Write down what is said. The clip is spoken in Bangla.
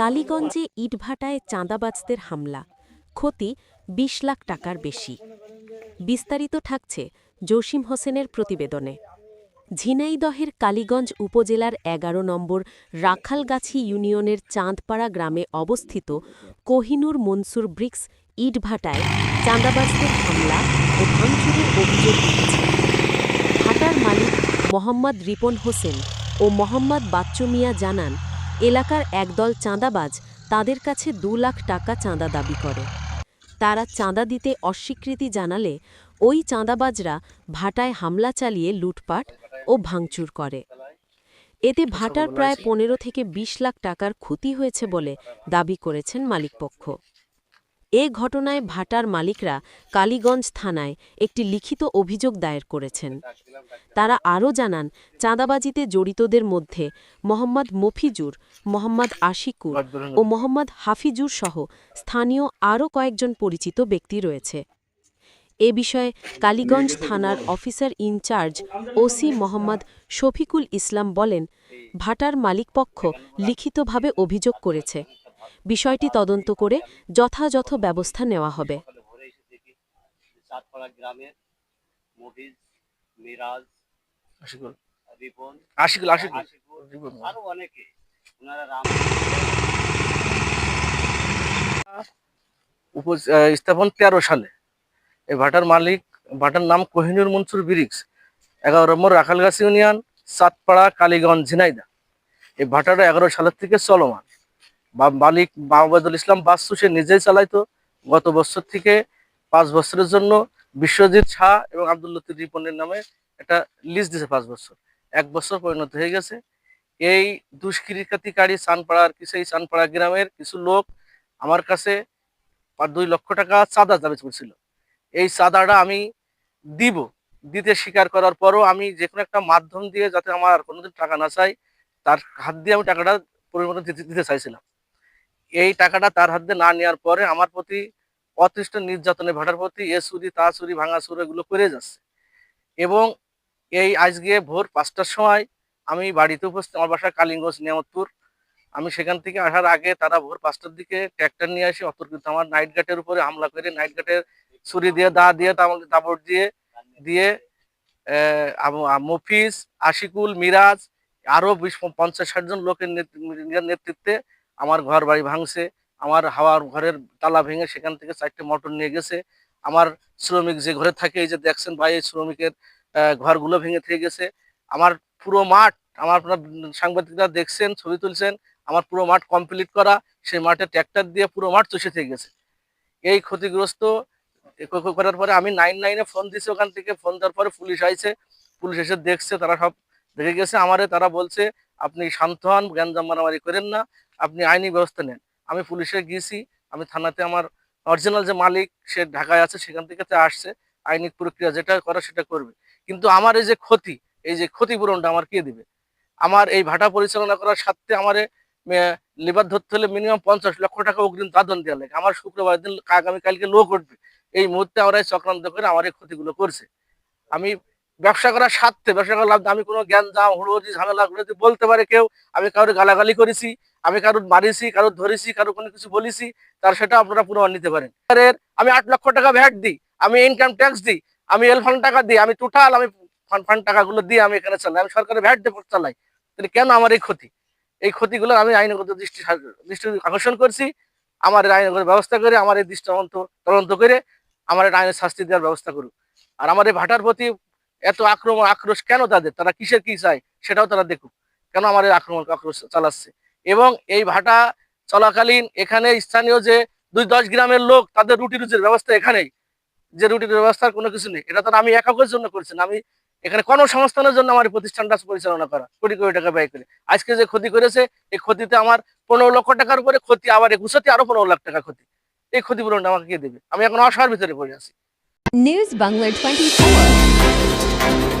কালীগঞ্জে ইটভাটায় চাঁদাবাজদের হামলা। ক্ষতি ২০ লাখ টাকার বেশি। বিস্তারিত থাকছে জসিম হোসেনের প্রতিবেদনে। ঝিনাইদহের কালীগঞ্জ উপজেলার এগারো নম্বর রাখালগাছি ইউনিয়নের চাঁদপাড়া গ্রামে অবস্থিত কোহিনুর মনসুর ব্রিক্স ইটভাটায় চাঁদাবাজদের হামলা ও ভাঙচুরের অভিযোগ উঠেছে। ভাটার মালিক মোহাম্মদ রিপন হোসেন ও মোহাম্মদ বাচ্চু মিয়া জানান এলাকার একদল চাঁদাবাজ তাদের কাছে দু লাখ টাকা চাঁদা দাবি করে। তারা চাঁদা দিতে অস্বীকৃতি জানালে ওই চাঁদাবাজরা ভাটায় হামলা চালিয়ে লুটপাট ও ভাঙচুর করে। এতে ভাটার প্রায় পনেরো থেকে ২০ লাখ টাকার ক্ষতি হয়েছে বলে দাবি করেছেন মালিকপক্ষ। এ ঘটনায় ভাটার মালিকরা কালীগঞ্জ থানায় একটি লিখিত অভিযোগ দায়ের করেছেন। তারা আরও জানান, চাঁদাবাজিতে জড়িতদের মধ্যে মোহাম্মদ মফিজুর, মোহাম্মদ আশিকুর ও মোহাম্মদ হাফিজুর সহ স্থানীয় আরও কয়েকজন পরিচিত ব্যক্তি রয়েছে। এ বিষয়ে কালীগঞ্জ থানার officer in charge OC Mohammad Shafiqul Islam বলেন, ভাটার মালিকপক্ষ লিখিতভাবে অভিযোগ করেছে। বিষয়টি তদন্ত করে যথাযথ ব্যবস্থা নেওয়া হবে। সকালে ভোরে এসে দেখি যে চাঁদপাড়া গ্রামের মফিজ মিরাজ আশিকুল। রিপন আশিকুল আশিকুল। আশিকুর রিপন। আরও অনেকে। ওনারা রাম উপ আহ, স্থাপন তেরো সালে। এই ভাটার মালিক ভাটার নাম কোহিনুর মনসুর ব্রিক্স। এগারো নম্বর রাখালগাছি ইউনিয়ন সাতপাড়া কালীগঞ্জ ঝিনাইদা। এই ভাটাটা এগারো সালের থেকে চলমান। বা মালিক মাহমুদুল ইসলাম বাস্তু, সে নিজেই চালাইতো গত বছর থেকে পাঁচ বছরের জন্য। বিশ্বজিৎ শাহ এবং আব্দুল লতিফ রিপনের নামে একটা লিস্ট দিছে পাঁচ বছর। এক বছর পরিণত হয়ে গেছে। এই দুষ্কৃতিকারী চানপাড়ার কিছু, এই চানপাড়া গ্রামের কিছু লোক আমার কাছে দুই লক্ষ টাকা চাঁদা দাবি করছিল। এই চাঁদাটা আমি দিব, দিতে স্বীকার করার পরও আমি যে কোনো একটা মাধ্যম দিয়ে যাতে আমার কোনোদিন টাকা না চাই, তার হাত দিয়ে আমি টাকাটা পরিমাণ দিতে চাইছিলাম। এই টাকাটা তার হাত না নেওয়ার পরে আমার প্রতি অতিষ্ঠ নির্যাতনে ভাটার প্রতি এ চুরি তা চুরি ভাঙা চুরি এগুলো করে যাচ্ছে। এবং এই আজকে ভোর পাঁচটার সময় আমি বাড়িতে উপস্থিত, আমার বাসা কালিঙ্গঞ্জ নিয়ামতপুর। আমি সেখান থেকে আসার আগে তারা ভোর পাঁচটার দিকে ট্র্যাক্টর নিয়ে এসে অতর্কিত আমার নাইট গার্ডের উপরে হামলা করে নাইট গার্ডের ছুরি দিয়ে, দা দিয়ে দাবড় দিয়ে দিয়ে মফিজ, আশিকুল, মিরাজ, আরও বিশ, পঞ্চাশ, ষাট জন লোকের নেতৃ- নেতৃত্বে আমার ঘর বাড়ি ভাঙছে, আমার হাওয়ার ঘরের তালা ভেঙে সেখান থেকে চারটে মোটর নিয়ে গেছে। আমার শ্রমিক যে ঘরে থাকে, এই যে দেখছেন ভাই, এই শ্রমিকের ঘরগুলো ভেঙে থেকে গেছে। আমার পুরো মাঠ, আমার আপনার সাংবাদিকরা দেখছেন, ছবি তুলছেন, আমার পুরো মাঠ কমপ্লিট করা, সেই মাঠে ট্র্যাক্টর দিয়ে পুরো মাঠ চষে থেকে গেছে। এই ক্ষতিগ্রস্ত করার পরে আমি নাইন নাইনে ফোন দিয়েছি ওখান থেকে ফোন দেওয়ার পরে পুলিশ আইছে। পুলিশ এসে দেখছে, তারা সব দেখে গেছে। আমারে তারা বলছে আপনি শান্ত হন, গ্যাঞ্জাম মারামারি করেন না, আপনি আইনি ব্যবস্থা নেন। আমি পুলিশে গিয়েছি, আমি থানাতে আমার অরিজিনাল যে মালিক, সে ঢাকায় আছে, সেখান থেকে আসছে, আইনি প্রক্রিয়া যেটা করা সেটা করবে। কিন্তু আমার এই যে ক্ষতি, এই যে ক্ষতিপূরণটা আমার কে দিবে? আমার এই ভাটা পরিচালনা করার সাথে আমার লেবার ধরতে হলে মিনিমাম পঞ্চাশ লক্ষ টাকা অগ্রিম দাদন দেওয়া লাগে। আমার শুক্রবার দিন আগামী কালকে লোক উঠবে। এই মুহূর্তে আমরা চক্রান্ত করে আমার এই ক্ষতিগুলো করছে। আমি ব্যবসা করার স্বার্থে, ব্যবসা করার লাভ আমি কোনো জ্ঞান দাম হুড়োজি ঝামেলা যদি বলতে পারে কেউ, আমি কারোর গালাগালি করেছি, আমি কারোর মারিছি, কারোর ধরেছি, কারোর কোনো কিছু বলেছি, তার সেটা আপনারা প্রমাণ নিতে পারেন। আমি আট লক্ষ টাকা ভ্যাট দিই, আমি ইনকাম ট্যাক্স দিই, আমি এল ফান্ড টাকা দিই, আমি টোটাল আমি ফান্ড ফান্ড টাকাগুলো দিয়ে আমি এখানে চালাই, আমি সরকারের ভ্যাট দিয়ে চালাই। তাহলে কেন আমার এই ক্ষতি? এই ক্ষতিগুলো আমি আইনগত দৃষ্টি দৃষ্টি আকর্ষণ করছি, আমার আইনগত ব্যবস্থা করে, আমার এই দৃষ্টান্ত তদন্ত করে, আমার আইনের শাস্তি দেওয়ার ব্যবস্থা করুক। আর আমার এই ভাটার প্রতি এত আক্রমণ, আক্রোশ কেন তাদের? তারা কিসের কি চায়? সেটাও তারা দেখুক। কেন এই আক্রমণ, আক্রোশ চালাচ্ছে? এবং এই ভাটা চলাকালীন এখানে স্থানীয় যে দুই দশ গ্রামের লোক, তাদের রুটি রুজির ব্যবস্থা এখানেই। যে রুটির ব্যবস্থার কোনো কিছু নেই। এটা তো আমি একাকের জন্য করছি আমি এখানে কর্মসংস্থানের জন্য আমার প্রতিষ্ঠানটা পরিচালনা করা, কোটি কোটি টাকা ব্যয় করে। আজকে যে ক্ষতি করেছে, এই ক্ষতিতে আমার পনেরো লক্ষ টাকার উপরে ক্ষতি, আবার একুশতে আরও পনেরো লাখ টাকা ক্ষতি। এই ক্ষতিপূরণটা আমাকে কে দেবে? আমি এখন অসহায়ের ভিতরে পড়ে আছি। News Bungler 24.